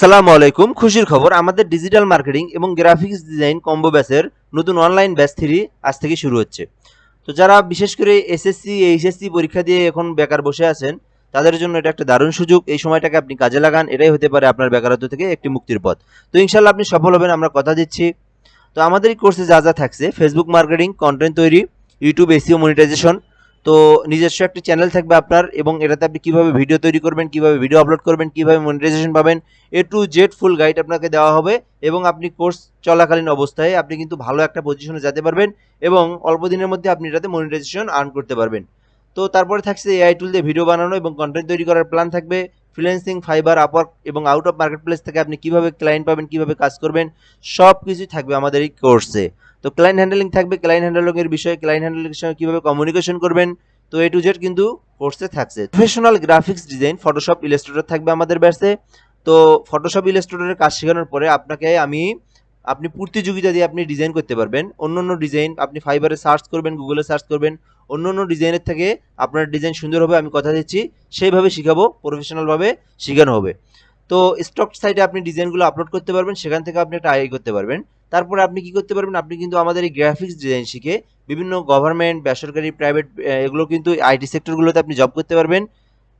আসসালামু আলাইকুম, খুশির খবর, আমাদের ডিজিটাল মার্কেটিং এবং গ্রাফিক্স ডিজাইন কম্বো ব্যাচের নতুন অনলাইন ব্যাচ থ্রি আজ থেকে শুরু হচ্ছে। তো যারা বিশেষ করে এসএসসি এইচএসসি পরীক্ষা দিয়ে এখন বেকার বসে আছেন, তাদের জন্য এটা একটা দারুণ সুযোগ। এই সময়টাকে আপনি কাজে লাগান, এটাই হতে পারে আপনার বেকারত্ব থেকে একটি মুক্তির পথ। তো ইনশাল্লাহ আপনি সফল হবেন, আমরা কথা দিচ্ছি। তো আমাদের এই কোর্সে যা যা থাকছে ফেসবুক মার্কেটিং কন্টেন্ট তৈরি ইউটিউব এসিও মনিটাইজেশন তো নিজস্ব একটি চ্যানেল থাকবে আপনার এবং এটাতে আপনি কীভাবে ভিডিও তৈরি করবেন, কীভাবে ভিডিও আপলোড করবেন, কীভাবে মনিটাইজেশন পাবেন A to Z full guide আপনাকে দেওয়া হবে এবং আপনি কোর্স চলাকালীন অবস্থায় আপনি কিন্তু ভালো একটা পজিশনে যেতে পারবেন এবং অল্প দিনের মধ্যে আপনি এটাতে মনিটাইজেশন আর্ন করতে পারবেন। তো তারপরে থাকছে এআই টুল দিয়ে ভিডিও বানানো এবং কন্টেন্ট তৈরি করার প্ল্যান থাকবে। ফ্রিল্যান্সিং ফাইবার আপওয়ার্ক এবং আউট অফ মার্কেট প্লেস থেকে আপনি কীভাবে ক্লায়েন্ট পাবেন, কীভাবে কাজ করবেন সব কিছুই থাকবে আমাদের এই কোর্সে তো ক্লায়েন্ট হ্যান্ডেলিং থাকবে ক্লায়েন্ট হ্যান্ডেলিং এর বিষয়ে ক্লায়েন্ট হ্যান্ডেলিং এর সঙ্গে কীভাবে কমিউনিকেশন করবেন, তো এ টু জেড কিন্তু কোর্সে থাকছে। Professional graphics design Photoshop Illustrator থাকবে আমাদের ব্যাচে তো ফটোশপ ইলাস্ট্রেটরের কাজ শেখানোর পরে আপনাকে আমি আপনি প্রতিযোগিতা দিয়ে আপনি ডিজাইন করতে পারবেন। অন্য অন্য ডিজাইন আপনি ফাইবারে সার্চ করবেন গুগলে সার্চ করবেন। অন্য অন্য ডিজাইনের থেকে আপনার ডিজাইন সুন্দর হবে, আমি কথা দিচ্ছি। সেইভাবে শিখাবো প্রফেশনালভাবে শেখানো হবে। তো স্টক সাইটে আপনি ডিজাইনগুলো আপলোড করতে পারবেন, সেখান থেকে আপনি একটা আই করতে পারবেন। তারপরে আপনি কি করতে পারবেন, আপনি কিন্তু আমাদের এই গ্রাফিক্স ডিজাইন শিখে বিভিন্ন গভর্নমেন্ট বেসরকারি প্রাইভেট এগুলো কিন্তু আইটি সেক্টরগুলোতে আপনি জব করতে পারবেন।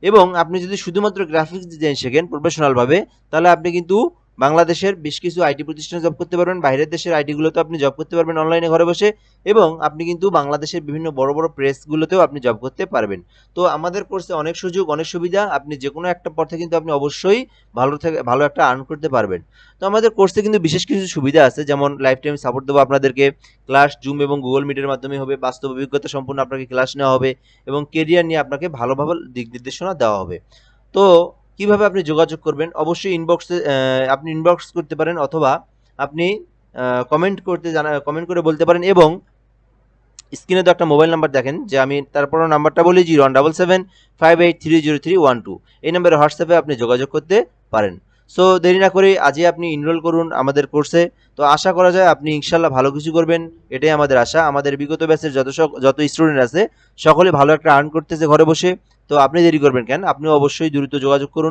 এবং আপনি যদি শুধুমাত্র গ্রাফিক্স ডিজাইন শেখেন প্রফেশনালভাবে তাহলে আপনি কিন্তু বাংলাদেশের বেশ কিছু আইটি প্রতিষ্ঠানে জব করতে পারবেন, বাইরের দেশের আইটিগুলোতে আপনি জব করতে পারবেন অনলাইনে ঘরে বসে এবং আপনি কিন্তু বাংলাদেশের বিভিন্ন বড় বড় প্রেসগুলোতেও আপনি জব করতে পারবেন। তো আমাদের কোর্সে অনেক সুযোগ, অনেক সুবিধা, আপনি যে কোনো একটা পথে কিন্তু আপনি অবশ্যই ভালো থেকে, ভালো একটা আর্ন করতে পারবেন। তো আমাদের কোর্সে কিন্তু বিশেষ কিছু সুবিধা আছে, যেমন লাইফ টাইম সাপোর্ট দেবো আপনাদেরকে ক্লাস জুম এবং গুগল মিটের মাধ্যমে হবে, বাস্তব অভিজ্ঞতা সম্পূর্ণ আপনাকে ক্লাস নেওয়া হবে এবং কেরিয়ার নিয়ে আপনাকে ভালোভাবে দিক নির্দেশনা দেওয়া হবে। তো কীভাবে আপনি যোগাযোগ করবেন? অবশ্যই ইনবক্সে আপনি ইনবক্স করতে পারেন অথবা আপনি কমেন্ট করতে জানা কমেন্ট করে বলতে পারেন এবং স্ক্রিনে তো একটা মোবাইল নাম্বার দেখেন যে আমি তারপরও নাম্বারটা বলি zero one double seven five eight three zero three one two এই নাম্বারে হোয়াটসঅ্যাপে আপনি যোগাযোগ করতে পারেন। সো দেরি না করে আজই আপনি ইনরোল করুন আমাদের কোর্সে তো আশা করা যায় আপনি ইনশাল্লাহ ভালো কিছু করবেন, এটাই আমাদের আশা। আমাদের বিগত ব্যাচের যত যত স্টুডেন্ট আছে, সকলে ভালো একটা আর্ন করতেছে ঘরে বসে। তো আপনি দেরি করবেন কেন? আপনি অবশ্যই দ্রুত যোগাযোগ করুন।